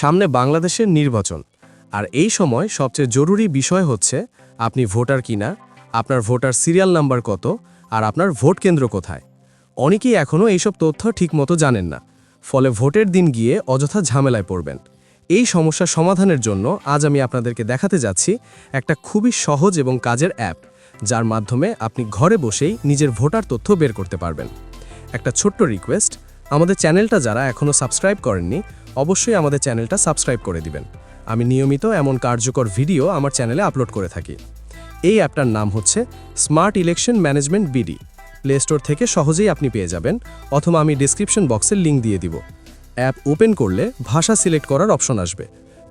সামনে বাংলাদেশের নির্বাচন। আর এই সময় সবচেয়ে জরুরি বিষয় হচ্ছে, আপনি ভোটার কিনা, আপনার ভোটার সিরিয়াল নাম্বার কত, আর আপনার ভোট কেন্দ্র কোথায়। অনেকেই এখনও এইসব তথ্য ঠিকমতো জানেন না, ফলে ভোটের দিন গিয়ে অযথা ঝামেলায় পড়বেন। এই সমস্যা সমাধানের জন্য আজ আমি আপনাদেরকে দেখাতে যাচ্ছি একটা খুবই সহজ এবং কাজের অ্যাপ, যার মাধ্যমে আপনি ঘরে বসেই নিজের ভোটার তথ্য বের করতে পারবেন। একটা ছোট্ট রিকোয়েস্ট, আমাদের চ্যানেলটা যারা এখনও সাবস্ক্রাইব করেননি অবশ্যই আমাদের চ্যানেলটা সাবস্ক্রাইব করে দিবেন। আমি নিয়মিত এমন কার্যকর ভিডিও আমার চ্যানেলে আপলোড করে থাকি। এই অ্যাপটার নাম হচ্ছে smart election management BD play store থেকে সহজেই আপনি পেয়ে যাবেন, অথবা আমি ডিসক্রিপশন বক্সের লিঙ্ক দিয়ে দিব। অ্যাপ ওপেন করলে ভাষা সিলেক্ট করার অপশন আসবে।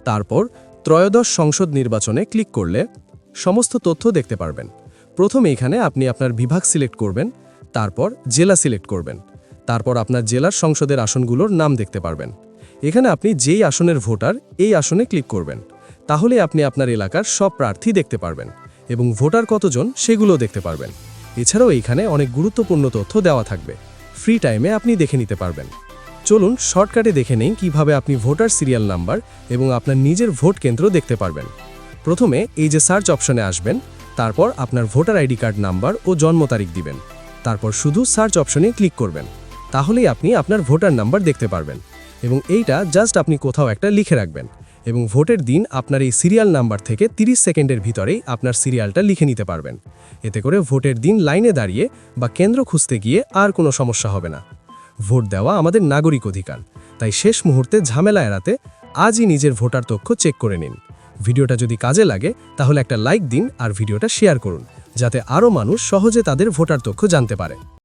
তারপর ত্রয়োদশ সংসদ নির্বাচনে ক্লিক করলে সমস্ত তথ্য দেখতে পারবেন। প্রথমে এখানে আপনি আপনার বিভাগ সিলেক্ট করবেন, তারপর জেলা সিলেক্ট করবেন। তারপর আপনার জেলার সংসদের আসনগুলোর নাম দেখতে পারবেন। এখানে আপনি যেই আসনের ভোটার, এই আসনে ক্লিক করবেন। তাহলে আপনি আপনার এলাকার সব প্রার্থী দেখতে পারবেন এবং ভোটার কতজন সেগুলো দেখতে পারবেন। এছাড়াও এখানে অনেক গুরুত্বপূর্ণ তথ্য দেওয়া থাকবে। ফ্রি টাইমে আপনি দেখে নিতে পারবেন। চলুন শর্টকাটে দেখে নেই কীভাবে আপনি ভোটার সিরিয়াল নাম্বার এবং আপনার নিজের ভোট কেন্দ্র দেখতে পারবেন। প্রথমে এই যে সার্চ অপশনে আসবেন, তারপর আপনার ভোটার আইডি কার্ড নাম্বার ও জন্ম তারিখ দিবেন। তারপর শুধু সার্চ অপশনে ক্লিক করবেন। তাহলেই আপনি আপনার ভোটার নাম্বার দেখতে পারবেন। এবং এইটা জাস্ট আপনি কোথাও একটা লিখে রাখবেন। এবং ভোটের দিন আপনার এই সিরিয়াল নাম্বার থেকে 30 সেকেন্ডের ভিতরেই আপনার সিরিয়ালটা লিখে নিতে পারবেন। এতে করে ভোটের দিন লাইনে দাঁড়িয়ে বা কেন্দ্র খুঁজতে গিয়ে আর কোনো সমস্যা হবে না। ভোট দেওয়া আমাদের নাগরিক অধিকার। তাই শেষ মুহূর্তে ঝামেলা এড়াতে আজই নিজের ভোটার তথ্য চেক করে নিন। ভিডিওটা যদি কাজে লাগে, তাহলে একটা লাইক দিন আর ভিডিওটা শেয়ার করুন, যাতে আরও মানুষ সহজে তাদের ভোটার তথ্য জানতে পারে।